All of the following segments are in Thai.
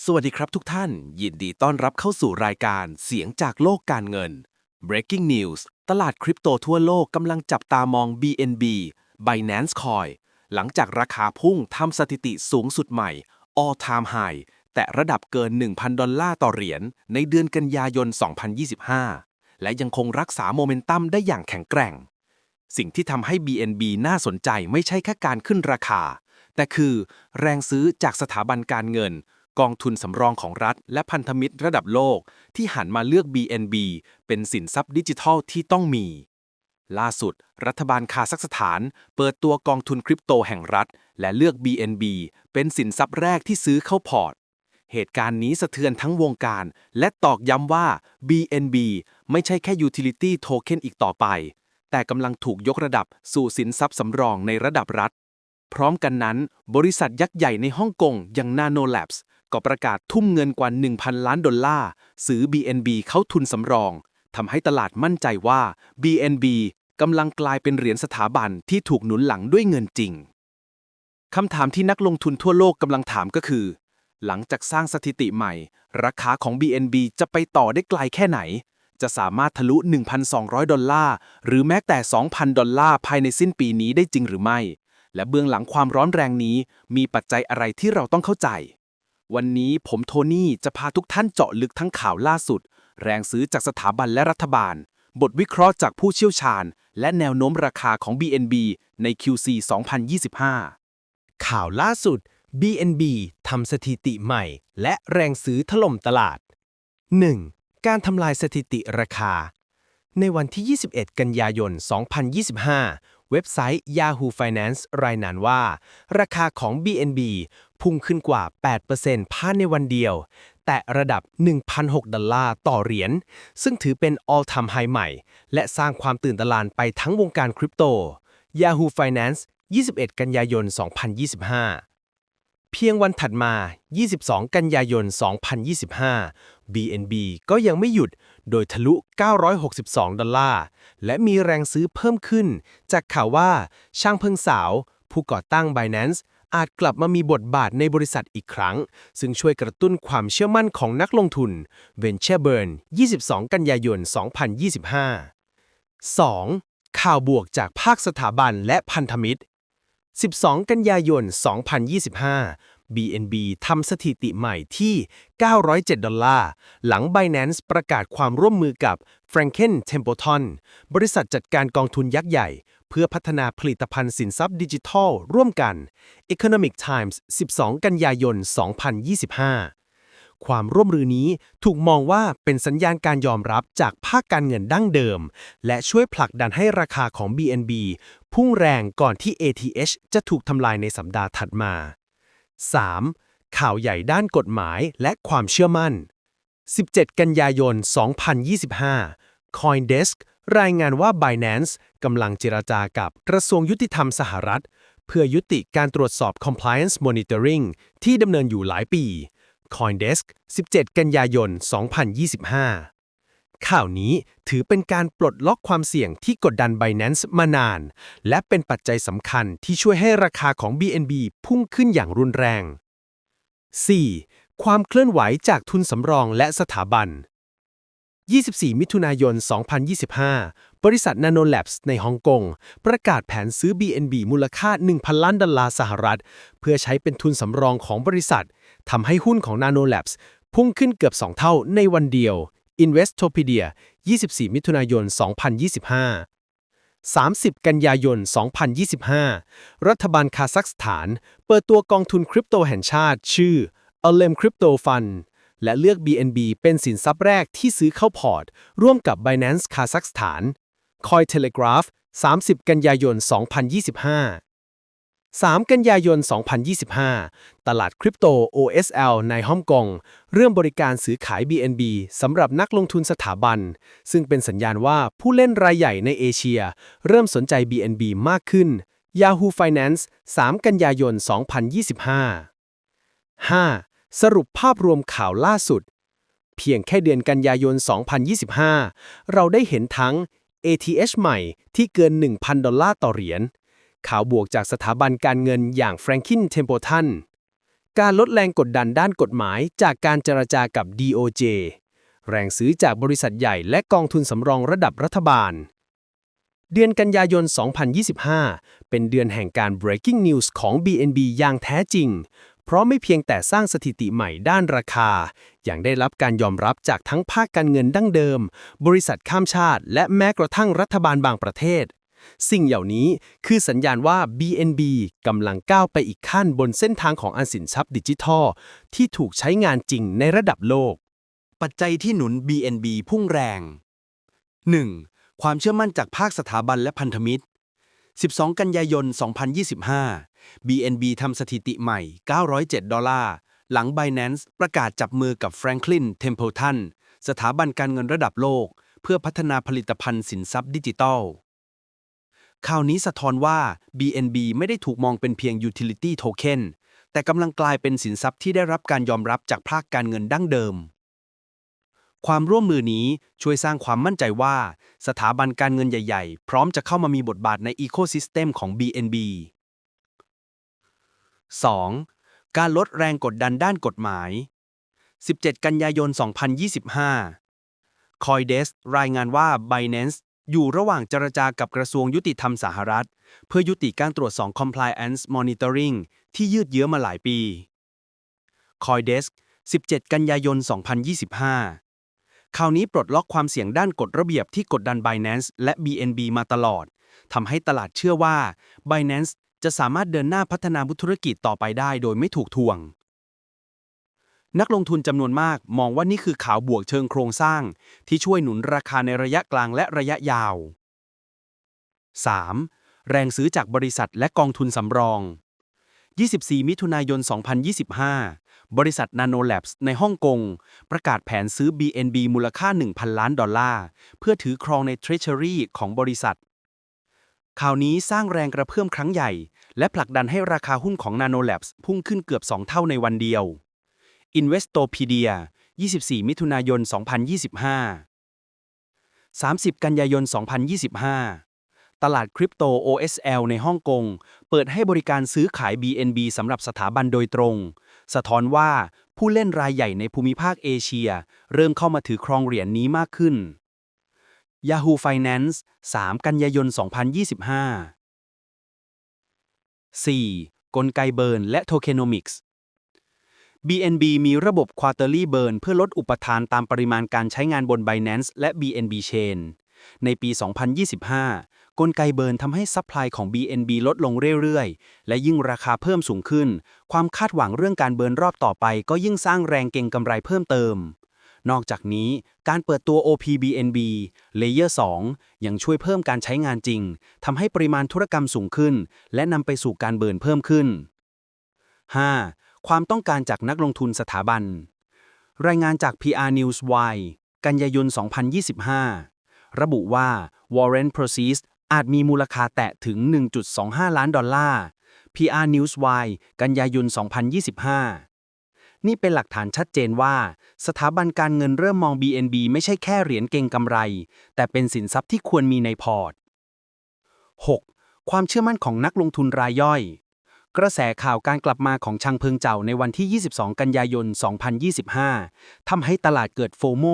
สวัสดีครับทุกท่าน ยินดีต้อนรับเข้าสู่รายการเสียงจากโลกการเงิน Breaking News ตลาดคริปโตทั่วโลกกำลังจับตามอง BNB Binance Coin หลังจากราคาพุ่งทำสถิติสูงสุดใหม่ All Time High แต่ระดับเกิน 1,000 ดอลลาร์ต่อเหรียญในเดือนกันยายน 2025 และยังคงรักษาโมเมนตัมได้อย่างแข็งแกร่ง สิ่งที่ทำให้ BNB น่าสนใจไม่ใช่แค่การขึ้นราคา แต่คือแรงซื้อจากสถาบันการเงิน กองทุนสำรองของรัฐ และพันธมิตรระดับโลก ที่หันมาเลือก BNB เป็นสินทรัพย์ดิจิทัลที่ต้องมี ล่าสุด รัฐบาลคาซัคสถาน เปิดตัวกองทุนคริปโตแห่งรัฐ และเลือก BNB เป็นสินทรัพย์แรกที่ซื้อเข้าพอร์ต เหตุการณ์นี้สะเทือนทั้งวงการ และตอกย้ำว่า BNB ไม่ใช่แค่ Utility Token อีกต่อไป แต่กำลังถูกยกระดับสู่สินทรัพย์สำรองในระดับรัฐพร้อมกันนั้น บริษัทยักษ์ใหญ่ในฮ่องกงอย่าง Nano Labs ก็ประกาศทุ่มเงินกว่า 1,000 ล้านดอลลาร์ซื้อ BNB เข้าทุนสำรองทำให้ตลาดมั่นใจว่า BNB กำลังกลายเป็นเหรียญสถาบันที่ถูกหนุนหลังด้วยเงินจริงคำถามที่นักลงทุนทั่วโลกกำลังถามก็คือ หลังจากสร้างสถิติใหม่ ราคาของ BNB จะไปต่อได้ไกลแค่ไหน จะสามารถทะลุ 1,200 ดอลลาร์ หรือแม้แต่ 2,000 ดอลลาร์ภายในสิ้นปีนี้ได้จริงหรือไม่ และเบื้องหลังความร้อนแรงนี้ มีปัจจัยอะไรที่เราต้องเข้าใจ วันนี้ผมโทนี่จะพาทุกท่านเจาะลึกทั้งข่าวล่าสุด แรงซื้อจากสถาบันและรัฐบาล บทวิเคราะห์จากผู้เชี่ยวชาญ และแนวโน้มราคาของ BNB ใน QC 2025 ข่าวล่าสุด BNB ทำสถิติใหม่ และแรงซื้อถล่มตลาด 1. การทำลายสถิติราคา ในวันที่ 21 กันยายน 2025 เว็บไซต์ Yahoo Finance รายงานว่า ราคาของ BNB พุ่งขึ้นกว่า 8%ภายในวันเดียว แต่ระดับ 1,006 ดอลลาร์ต่อเหรียญ ซึ่งถือเป็น all time high ใหม่ และสร้างความตื่นตะลานไปทั้งวงการคริปโต Yahoo Finance 21 กันยายน 2025 เพียงวันถัดมา 22 กันยายน 2025 BNB ก็ยังไม่หยุด โดยทะลุ 962 ดอลลาร์ และมีแรงซื้อเพิ่มขึ้น จากข่าวว่าช่างเพิงสาว ผู้ก่อตั้ง Binance อาจกลับมามีบทบาทในบริษัทอีกครั้ง ซึ่งช่วยกระตุ้นความเชื่อมั่นของนักลงทุน Venture Burn 22 กันยายน 2025 2. ข่าวบวกจากภาคสถาบันและพันธมิตร 12 กันยายน 2025 BNB ทำสถิติใหม่ที่ 907 ดอลลาร์ หลัง Binance ประกาศความร่วมมือกับ Franken Templeton บริษัทจัดการกองทุนยักษ์ใหญ่ เพื่อพัฒนาผลิตภัณฑ์สินทรัพย์ดิจิทัล ร่วมกัน Economic Times 12 กันยายน 2025 ความร่วมมือนี้ถูกมองว่าเป็นสัญญาณการยอมรับจากภาคการเงินดั้งเดิม และช่วยผลักดันให้ราคาของ BNB พุ่งแรงก่อนที่ ATH จะถูกทำลายในสัปดาห์ถัดมา 3. ข่าวใหญ่ด้านกฎหมายและความเชื่อมั่น 17 กันยายน 2025 CoinDesk รายงานว่า Binance กำลังเจรจากับกระทรวงยุติธรรมสหรัฐ เพื่อยุติการตรวจสอบ compliance monitoring ที่ดำเนินอยู่หลายปี CoinDesk 17 กันยายน 2025 ข่าวนี้ถือเป็นการปลดล็อกความเสี่ยงที่กดดัน Binance มานาน และเป็นปัจจัยสำคัญที่ช่วยให้ราคาของ BNB พุ่งขึ้นอย่างรุนแรง 4. ความเคลื่อนไหวจากทุนสำรองและสถาบัน 24 มิถุนายน 2025 บริษัท Nano Labs ในฮ่องกง ประกาศแผนซื้อ BNB มูลค่า 1,000 ล้านดอลลาร์สหรัฐ เพื่อใช้เป็นทุนสำรองของบริษัท ทำให้หุ้นของ Nano Labs พุ่งขึ้นเกือบ 2 เท่าในวันเดียว Investopedia 24 มิถุนายน 2025 30 กันยายน 2025 รัฐบาลคาซัคสถาน เปิดตัวกองทุนคริปโตแห่งชาติ ชื่อ Alem Crypto Fund และเลือก BNB เป็นสินทรัพย์แรกที่ซื้อเข้าพอร์ต ร่วมกับ Binance คาซัคสถาน Cointelegraph 30 กันยายน 2025 3 กันยายน 2025 ตลาดคริปโต OSL ในฮ่องกง เริ่มบริการซื้อขาย BNB สำหรับนักลงทุนสถาบัน ซึ่งเป็นสัญญาณว่าผู้เล่นรายใหญ่ในเอเชีย เริ่มสนใจ BNB มากขึ้น Yahoo Finance 3 กันยายน 2025 5. สรุปภาพรวมข่าวล่าสุด เพียงแค่เดือนกันยายน 2025 เราได้เห็นทั้ง ATH ใหม่ที่เกิน 1,000 ดอลลาร์ต่อเหรียญ ข่าวบวกจากสถาบันการเงินอย่าง Franklin Templeton การลดแรงกดดันด้านกฎหมายจากการเจรจากับ DOJ แรงซื้อจากบริษัทใหญ่และกองทุนสำรองระดับรัฐบาล เดือนกันยายน 2025 เป็นเดือนแห่งการ breaking news ของ BNB อย่างแท้จริง เพราะไม่เพียงแต่สร้างสถิติใหม่ด้านราคา อย่างได้รับการยอมรับจากทั้งภาคการเงินดั้งเดิม บริษัทข้ามชาติ และแม้กระทั่งรัฐบาลบางประเทศ สิ่งเหล่านี้คือสัญญาณว่า BNB กำลังก้าวไปอีกขั้นบนเส้นทางของอสินทรัพย์ดิจิทัล ที่ถูกใช้งานจริงในระดับโลก ปัจจัยที่หนุน BNB พุ่งแรง 1. ความเชื่อมั่นจากภาคสถาบันและพันธมิตร 12 กันยายน 2025 BNB ทำสถิติใหม่ 907 ดอลลาร์ หลัง Binance ประกาศจับมือกับ Franklin Templeton สถาบันการเงินระดับโลก เพื่อพัฒนาผลิตภัณฑ์สินทรัพย์ดิจิทัลข่าวนี้สะท้อนว่า BNB ไม่ได้ถูกมองเป็นเพียง utility token แต่กำลังกลายเป็นสินทรัพย์ที่ได้รับการยอมรับจากภาคการเงินดั้งเดิม ความร่วมมือนี้ช่วยสร้างความมั่นใจว่า สถาบันการเงินใหญ่ ๆ พร้อมจะเข้ามามีบทบาทในอีโคซิสเต็มของ BNB 2. การลดแรงกดดันด้านกฎหมาย 17 กันยายน 2025 Coindesk รายงานว่า Binance อยู่ระหว่างเจรจากับกระทรวงยุติธรรมสหรัฐ เพื่อยุติการตรวจสอบ compliance monitoring ที่ยืดเยื้อมาหลายปี Coindesk 17 กันยายน 2025 คราวนี้ปลดล็อกความเสี่ยงด้านกฎระเบียบที่กดดัน Binance และ BNB มาตลอด ทำให้ตลาดเชื่อว่า Binance จะสามารถเดินหน้าพัฒนาธุรกิจต่อไปได้โดยไม่ถูกทวง นักลงทุนจำนวนมากมองว่านี่คือข่าวบวกเชิงโครงสร้าง ที่ช่วยหนุนราคาในระยะกลางและระยะยาว 3. แรงซื้อจากบริษัทและกองทุนสำรอง 24 มิถุนายน 2025 บริษัท Nano Labs ในฮ่องกง ประกาศแผนซื้อ BNB มูลค่า 1,000 ล้านดอลลาร์ เพื่อถือครองใน Treasury ของบริษัท ข่าวนี้สร้างแรงกระเพื่อมครั้งใหญ่ และผลักดันให้ราคาหุ้นของ Nano Labs พุ่งขึ้นเกือบ 2 เท่าในวันเดียว Investopedia 24 มิถุนายน 2025 30 กันยายน 2025 ตลาดคริปโต OSL ในฮ่องกง เปิดให้บริการซื้อขาย BNB สำหรับสถาบันโดยตรง สะท้อนว่าผู้เล่นรายใหญ่ในภูมิภาคเอเชีย เริ่มเข้ามาถือครองเหรียญนนี้มากขึ้น Yahoo Finance 3 กันยายน 2025 4. กลไกเบิร์นและ Tokenomics BNB มีระบบ Quarterly Burn เพื่อลดอุปทานตามปริมาณการใช้งานบน Binance และ BNB Chain ในปี 2025 กลไกเบิร์นทำให้ซัพพลายของ BNB ลดลงเรื่อยๆ และยิ่งราคาเพิ่มสูงขึ้น ความคาดหวังเรื่องการเบิร์นรอบต่อไป ก็ยิ่งสร้างแรงเก็งกำไรเพิ่มเติม นอกจากนี้การเปิดตัว OPBNB Layer 2 ยังช่วยเพิ่มการใช้งานจริงทำให้ปริมาณธุรกรรมสูงขึ้น และนำไปสู่การเบิร์นเพิ่มขึ้น 5. ความต้องการจากนักลงทุนสถาบัน รายงานจาก PR News Y กันยายน 2025 ระบุว่า Warren Proceeds อาจมีมูลค่าแตะถึง 1.25 ล้านดอลลาร์ PR News Y กันยายน 2025 นี่เป็นหลักฐานชัดเจนว่า สถาบันการเงินเริ่มมอง BNB ไม่ใช่แค่เหรียญเก็งกำไร แต่เป็นสินทรัพย์ที่ควรมีในพอร์ต 6. ความเชื่อมั่นของนักลงทุนรายย่อย กระแสข่าวการกลับมาของชังเพิงเจ้าในวันที่ 22 กันยายน 2025 ทำให้ตลาดเกิดโฟโม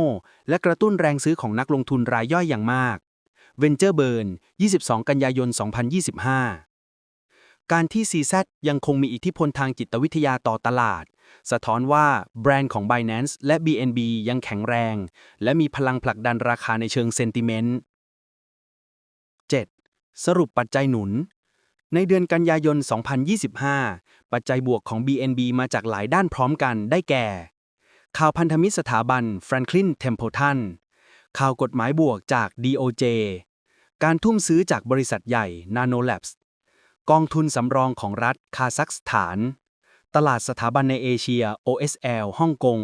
และกระตุ้นแรงซื้อของนักลงทุนรายย่อยอย่างมาก Venture Burn 22 กันยายน 2025 การที่ CZ ยังคงมีอิทธิพลทางจิตวิทยาต่อตลาด สะท้อนว่าแบรนด์ของ Binance และ BNB ยังแข็งแรง และมีพลังผลักดันราคาในเชิงเซนติเมนต์ 7. สรุปปัจจัยหนุน ในเดือนกันยายน 2025 ปัจจัยบวกของ BNB มาจากหลายด้านพร้อมกันได้แก่ ข่าวพันธมิตรสถาบัน Franklin Templeton ข่าวกฎหมายบวกจาก DOJ การทุ่มซื้อจากบริษัทใหญ่ Nano Labs กองทุนสำรองของรัฐคาซัคสถาน ตลาดสถาบันในเอเชีย OSL ฮ่องกง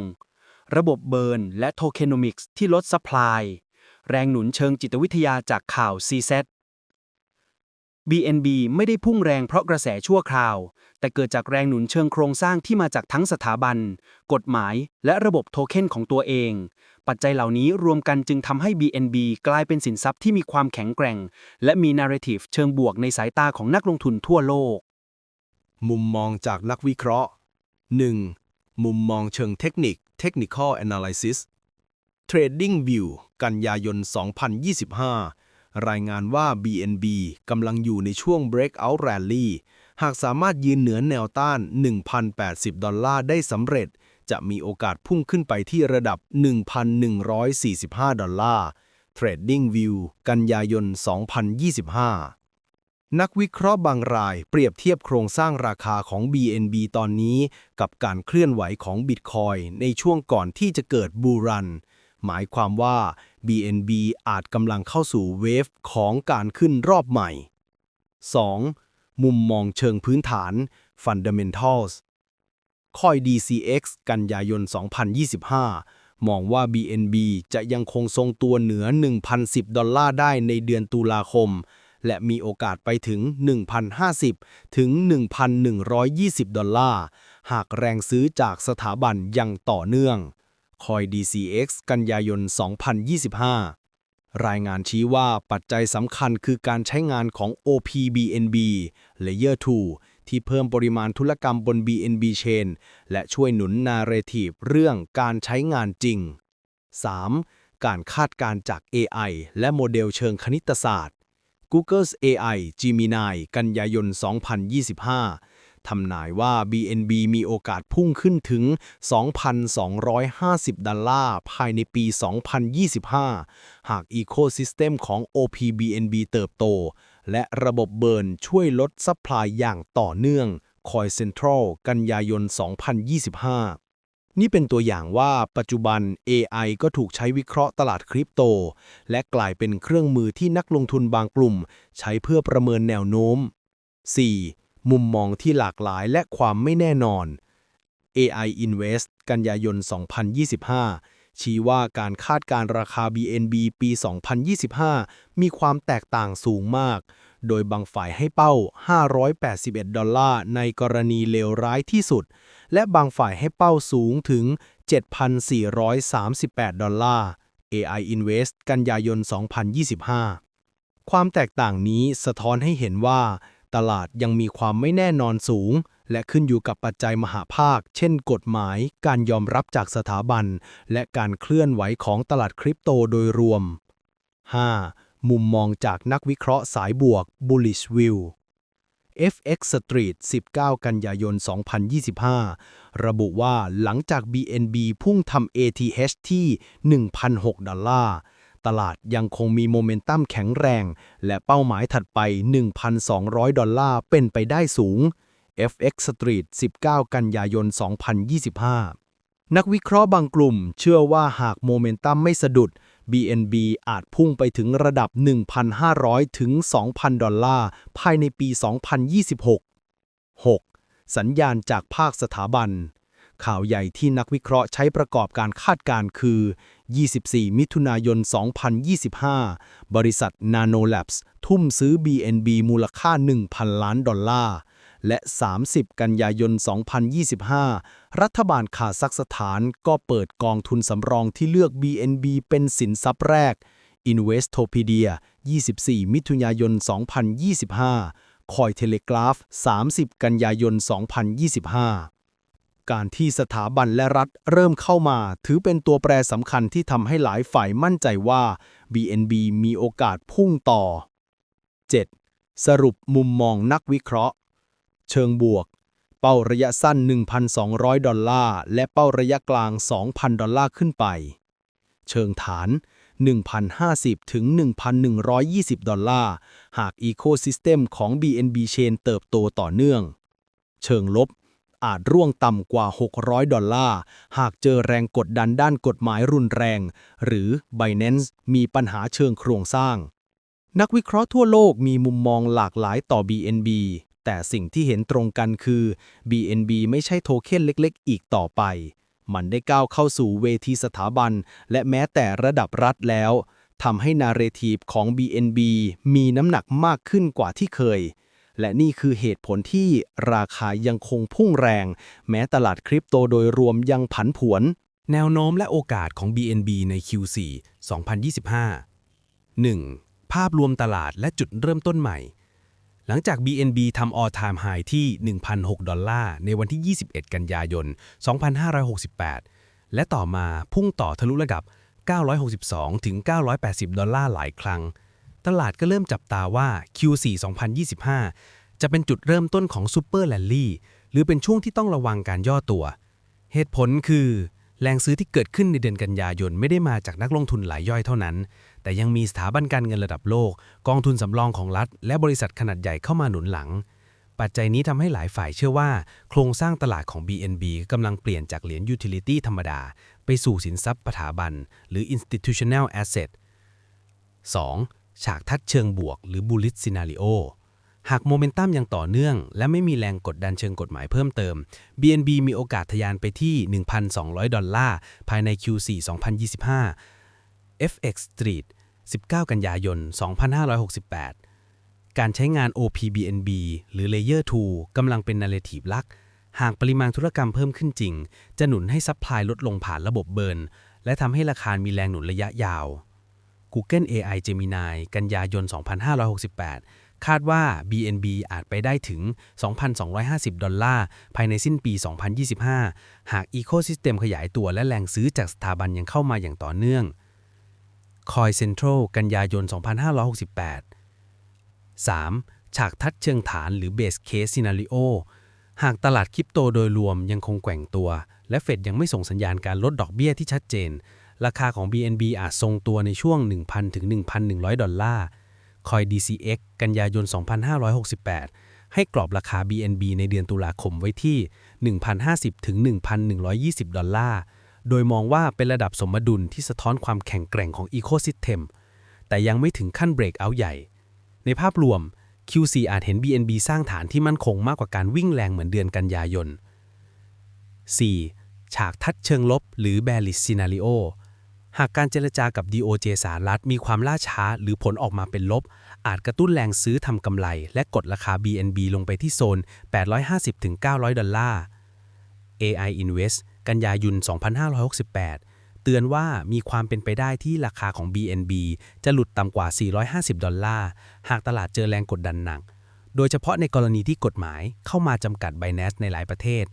ระบบเบิร์นและโทเคนมิกส์ที่ลดสป라이แรงหนุนเชิงจิตวิทยาจากข่าว CZ BNB ไม่ได้พุ่งแรงเพราะกระแสชั่วคราว แต่เกิดจากแรงหนุนเชิงโครงสร้างที่มาจากทั้งสถาบัน กฎหมาย และระบบโทเค็นของตัวเอง ปัจจัยเหล่านี้รวมกันจึงทำให้ BNB กลายเป็นสินทรัพย์ที่มีความแข็งแกร่ง และมีนาร์เรทีฟเชิงบวกในสายตาของนักลงทุนทั่วโลก มุมมองจากนักวิเคราะห์ 1. มุมมองเชิงเทคนิค Technical Analysis Trading View กันยายน 2025 รายงานว่า BNB กำลังอยู่ในช่วง Breakout Rally หากสามารถยืนเหนือแนวต้าน 1,080 ดอลลาร์ได้สำเร็จ จะมีโอกาสพุ่งขึ้นไปที่ระดับ 1,145 ดอลลาร์ Trading View กันยายน 2025 นักวิเคราะห์บางรายเปรียบเทียบโครงสร้างราคาของ BNB ตอนนี้ กับการเคลื่อนไหวของ Bitcoin ในช่วงก่อนที่จะเกิดบูรัน หมายความว่า BNB อาจกำลังเข้าสู่เวฟของการขึ้นรอบใหม่ 2. มุมมองเชิงพื้นฐาน Fundamentals คอย DCX กันยายน 2025 มองว่า BNB จะยังคงทรงตัวเหนือ 1,010 ดอลลาร์ได้ในเดือนตุลาคม และมีโอกาสไปถึง 1,050 ถึง 1,120 ดอลลาร์ หากแรงซื้อจากสถาบันยังต่อเนื่อง คอย DCX กันยายน 2025 รายงานชี้ว่าปัจจัยสำคัญคือการใช้งานของ OPBNB Layer 2 ที่เพิ่มปริมาณธุรกรรมบน BNB Chain และช่วยหนุนนาเรทีฟเรื่องการใช้งานจริง 3. การคาดการจาก AI และโมเดลเชิงคณิตศาสตร์ Google's AI Gemini กันยายน 2025 ทำนายว่า BNB มีโอกาสพุ่งขึ้นถึง 2,250 ดอลลาร์ภายในปี 2025 หากอีโคซิสเต็มของ OPBNB เติบโต และระบบเบิร์นช่วยลดซัพพลายอย่างต่อเนื่อง Coin Central กันยายน 2025นี่เป็นตัวอย่างว่าปัจจุบัน AI ก็ถูกใช้วิเคราะห์ตลาดคริปโต และกลายเป็นเครื่องมือที่นักลงทุนบางกลุ่ม ใช้เพื่อประเมินแนวโน้ม 4. มุมมองที่หลากหลายและความไม่แน่นอน AI Invest กันยายน 2025 ชี้ว่าการคาดการราคา BNB ปี 2025 มีความแตกต่างสูงมาก โดยบางฝ่ายให้เป้า 581 ดอลลาร์ในกรณีเลวร้ายที่สุด และบางฝ่ายให้เป้าสูงถึง 7,438 ดอลลาร์ AI Invest กันยายน 2025 ความแตกต่างนี้สะท้อนให้เห็นว่า ตลาดยังมีความไม่แน่นอนสูง และขึ้นอยู่กับปัจจัยมหาภาค เช่น กฎหมาย การยอมรับจากสถาบัน และการเคลื่อนไหวของตลาดคริปโตโดยรวม 5. มุมมองจากนักวิเคราะห์สายบวก bullish view FX Street 19 กันยายน 2025 ระบุว่าหลังจาก BNB พุ่งทำ ATH ที่ 1,006 ดอลลาร์ ตลาดยังคงมีโมเมนตัมแข็งแรง และเป้าหมายถัดไป 1,200 ดอลลาร์เป็นไปได้สูง FX Street 19 กันยายน 2025 นักวิเคราะห์บางกลุ่ม เชื่อว่าหากโมเมนตัมไม่สะดุด BNB อาจพุ่งไปถึงระดับ 1,500 ถึง 2,000 ดอลลาร์ภายในปี 2026 6. สัญญาณจากภาคสถาบัน ข่าวใหญ่ที่นักวิเคราะห์ใช้ประกอบการคาดการณ์คือ 24 มิถุนายน 2025 บริษัท Nano Labs ทุ่มซื้อ BNB มูลค่า 1,000 ล้านดอลลาร์ และ 30 กันยายน 2025 รัฐบาลคาซัคสถานก็เปิดกองทุนสำรองที่เลือก BNB เป็นสินทรัพย์แรก Investopedia 24 มิถุนายน 2025 คอยเทเลกราฟ 30 กันยายน 2025 การที่สถาบันและรัฐเริ่มเข้ามา ถือเป็นตัวแปรสำคัญที่ทำให้หลายฝ่ายมั่นใจว่า BNB มีโอกาสพุ่งต่อ 7. สรุปมุมมองนักวิเคราะห์ เชิงบวก เป้าระยะสั้น 1,200 ดอลลาร์ และเป้าระยะกลาง 2,000 ดอลลาร์ขึ้นไป เชิงฐาน 1,050 ถึง 1,120 ดอลลาร์ หากอีโคซิสเต็มของ BNB Chain เติบโตต่อเนื่อง เชิงลบ อาจร่วงต่ำกว่า 600 ดอลลาร์ หากเจอแรงกดดันด้านกฎหมายรุนแรง หรือ Binance มีปัญหาเชิงโครงสร้าง นักวิเคราะห์ทั่วโลกมีมุมมองหลากหลายต่อ BNB แต่สิ่งที่เห็นตรงกันคือ BNB ไม่ใช่โทเค็นเล็กๆ อีกต่อไป มันได้ก้าวเข้าสู่เวทีสถาบัน และแม้แต่ระดับรัฐแล้วทำให้นาเรทีฟของ BNB มีน้ำหนักมากขึ้นกว่าที่เคย และนี่คือเหตุผลที่ราคายังคงพุ่งแรง แม้ตลาดคริปโตโดยรวมยังผันผวน แนวโน้มและโอกาสของ BNB ใน Q4 2025 1. ภาพรวมตลาดและจุดเริ่มต้นใหม่ หลังจาก BNB ทำ all time high ที่ 1,006 ดอลลาร์ในวันที่ 21 กันยายน 2568 และต่อมาพุ่งต่อทะลุระดับ 962 ถึง 980 ดอลลาร์หลายครั้ง ตลาดก็เริ่มจับตาว่า Q4 2025 จะเป็นจุดเริ่มต้นของ Super Rally หรือเป็นช่วงที่ต้องระวังการย่อตัว เหตุผลคือ แรงซื้อที่เกิดขึ้นในเดือนกันยายนไม่ได้มาจากนักลงทุนหลายย่อยเท่านั้น แต่ยังมีสถาบันการเงินระดับโลก กองทุนสำรองของรัฐ และบริษัทขนาดใหญ่เข้ามาหนุนหลัง ปัจจัยนี้ทำให้หลายฝ่ายเชื่อว่า โครงสร้างตลาดของ BNB กำลังเปลี่ยนจากเหรียญยูทิลิตี้ธรรมดา ไปสู่สินทรัพย์สถาบัน หรือ institutional asset 2. ฉากทัดเชิงบวก หรือ bullish scenario หากโมเมนตัมยังต่อเนื่อง และไม่มีแรงกดดันเชิงกฎหมายเพิ่มเติม BNB มีโอกาสทะยานไปที่ 1,200 ดอลลาร์ ภายใน Q4 2025 FX Street 19 กันยายน 2568 การใช้งาน OPBNB หรือ Layer 2 กำลังเป็นนา r เ t ทีฟลัก หากปริมาณธุรกรรมเพิ่มขึ้นจริง จะหนุนให้ซัพพลายลดลงผ่านระบบเบิร์น และทำให้ราคามีแรงหนุนระยะยาว Google AI Gemini กันยายน 2568 คาดว่า BNB อาจไปได้ถึง 2,250 ดอลลาร์ ภายในสิ้นปี 2025 หาก Ecosystem ขยายตัวและแรงซื้อจากสถาบันยังเข้ามาอย่างต่อเนื่อง Coin Central กันยายน 2568 3. ฉากทัดเชิงฐานหรือ Base Case Scenario หากตลาดคริปโตโดยรวมยังคงแกว่งตัว และเฟดยังไม่ส่งสัญญาณการลดดอกเบี้ยที่ชัดเจน ราคาของ BNB อาจทรงตัวในช่วง 1,000 ถึง 1,100 ดอลลาร์ คอย DCX กันยายน 2568 ให้กรอบราคา BNB ในเดือนตุลาคมไว้ที่ 1,050 ถึง 1,120 ดอลลาร์ โดยมองว่าเป็นระดับสมดุลที่สะท้อนความแข็งแกร่งของ Ecosystem แต่ยังไม่ถึงขั้นเบรกเอาใหญ่ ในภาพรวม Q4 อาจเห็น BNB สร้างฐานที่มั่นคงมากกว่าการวิ่งแรงเหมือนเดือนกันยายน 4. ฉากทัดเชิงลบหรือ bearish scenario หากการเจรจากับ DOJ สหรัฐมีความล่าช้าหรือผลออกมาเป็นลบ อาจกระตุ้นแรงซื้อทำกำไร และกดราคา BNB ลงไปที่โซน 850-900 ดอลลาร์ AI Invest กันยายน 2568 เตือนว่ามีความเป็นไปได้ที่ราคาของ BNB จะหลุดต่ำกว่า 450 ดอลลาร์ หากตลาดเจอแรงกดดันหนัก โดยเฉพาะในกรณีที่กฎหมายเข้ามาจำกัด Binance ในหลายประเทศ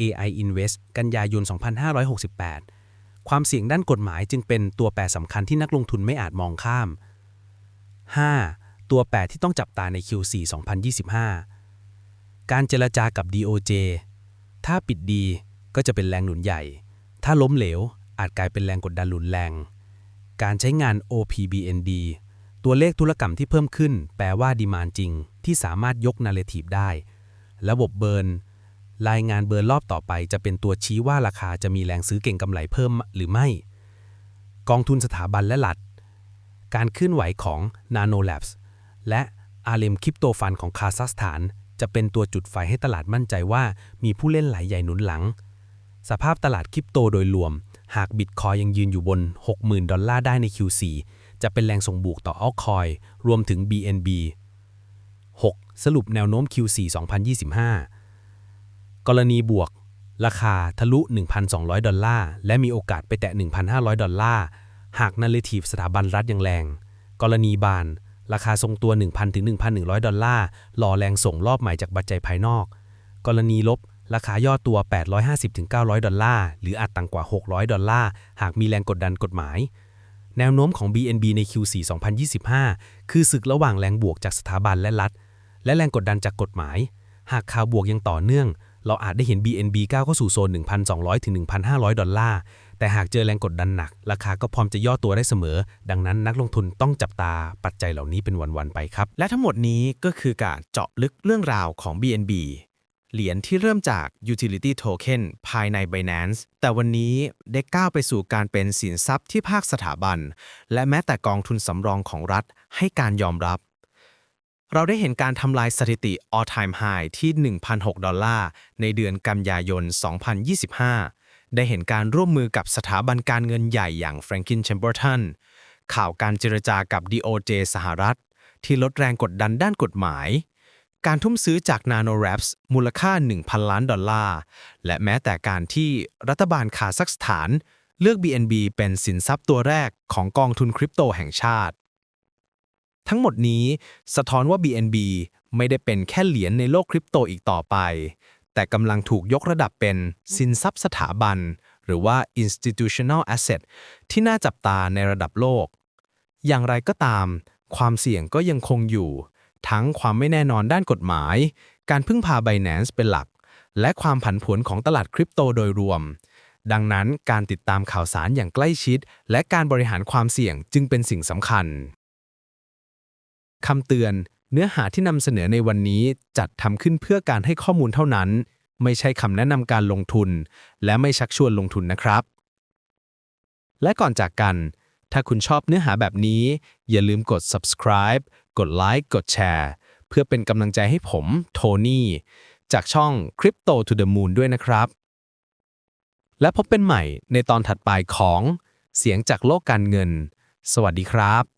AI Invest กันยายน 2568 ความเสี่ยงด้านกฎหมายจึงเป็นตัวแปรสำคัญที่นักลงทุนไม่อาจมองข้าม 5. ตัวแปรที่ต้องจับตาใน Q4 2025 การเจรจากับ DOJ ถ้าปิดดีก็จะเป็นแรงหนุนใหญ่ ถ้าล้มเหลวอาจกลายเป็นแรงกดดันหนุนแรง การใช้งาน OPBND ตัวเลขธุรกรรมที่เพิ่มขึ้น แปลว่าดีมานจริง ที่สามารถยกนาเ t ทีฟได้ ระบบเบิร์น รายงานเบิร์รอบต่อไปจะเป็นตัวชี้ว่าราคาจะมีแรงซื้อเก่งกำไรเพิ่มหรือไม่ กองทุนสถาบันและหลัด การเคลื่อนไหวของ Nano Labs และ RM Crypto Fund ของคาซัคสถาน จะเป็นตัวจุดไฟให้ตลาดมั่นใจว่ามีผู้เล่นหลายใหญ่หนุนหลัง สภาพตลาดคริปโตโดยรวม หากบิตคอยยังยืนอยู่บน 60,000 ดอลลาร์ได้ใน Q4 จะเป็นแรงส่งบวกต่อ Altcoin รวมถึง BNB 6. สรุปแนวโน้ม Q4 2025 กรณีบวก ราคาทะลุ 1,200 ดอลลาร์ และมีโอกาสไปแตะ 1,500 ดอลลาร์ หากนาเรทีฟสถาบันรัฐยังแรง กรณีบาน ราคาทรงตัว 1,000 ถึง 1,100 ดอลลาร์รอแรงส่งรอบใหม่จากปัจจัยภายนอก กรณีลบ ราคาย่อตัว 850ถึง900 ดอลลาร์ หรืออาจต่ำกว่า 600 ดอลลาร์ หากมีแรงกดดันกฎหมาย แนวโน้มของ BNB ใน Q4 2025 คือศึกระหว่างแรงบวกจากสถาบันและรัฐ และแรงกดดันจากกฎหมาย หากข่าวบวกยังต่อเนื่อง เราอาจได้เห็น BNB ก้าวเข้าสู่โซน 1,200 ถึง 1,500 ดอลลาร์ แต่หากเจอแรงกดดันหนัก ราคาก็พร้อมจะย่อตัวได้เสมอ ดังนั้นนักลงทุนต้องจับตาปัจจัยเหล่านี้เป็นวัน ๆ ไปครับ และทั้งหมดนี้ก็คือการเจาะลึกเรื่องราวของ BNB เหรียญที่เริ่มจาก Utility Token ภายใน Binance แต่วันนี้ได้ก้าวไปสู่การเป็นสินทรัพย์ที่ภาคสถาบัน และแม้แต่กองทุนสำรองของรัฐให้การยอมรับ เราได้เห็นการทำลายสถิติ all time high ที่ 1,006 ดอลลาร์ ในเดือนกันยายน 2025 ได้เห็นการร่วมมือกับสถาบันการเงินใหญ่อย่าง Franklin Templeton ข่าวการเจรจากับ DOJ สหรัฐ ที่ลดแรงกดดันด้านกฎหมาย การทุ่มซื้อจาก Nano Labs มูลค่า 1,000 ล้านดอลลาร์ และแม้แต่การที่รัฐบาลคาซัคสถาน เลือก BNB เป็นสินทรัพย์ตัวแรกของกองทุนคริปโตแห่งชาติ ทั้งหมดนี้สะท้อนว่า BNB ไม่ได้เป็นแค่เหรียญในโลกคริปโตอีกต่อไป แต่กำลังถูกยกระดับเป็นสินทรัพย์สถาบัน หรือว่า institutional asset ที่น่าจับตาในระดับโลก อย่างไรก็ตาม ความเสี่ยงก็ยังคงอยู่ ทั้งความไม่แน่นอนด้านกฎหมาย การพึ่งพา Binance เป็นหลัก และความผันผวนของตลาดคริปโตโดยรวมดังนั้นการติดตามข่าวสารอย่างใกล้ชิด และการบริหารความเสี่ยงจึงเป็นสิ่งสำคัญ คำเตือน เนื้อหาที่นำเสนอในวันนี้จัดทำขึ้นเพื่อการให้ข้อมูลเท่านั้น ไม่ใช่คำแนะนำการลงทุน และไม่ชักชวนลงทุนนะครับ และก่อนจากกัน ถ้าคุณชอบเนื้อหาแบบนี้ อย่าลืมกด subscribe กดไลค์กดแชร์เพื่อเป็นกำลังใจให้ผมโทนี่จากช่อง Crypto to the Moon ด้วยนะครับ และพบเป็นใหม่ในตอนถัดไปของเสียงจากโลกการเงิน สวัสดีครับ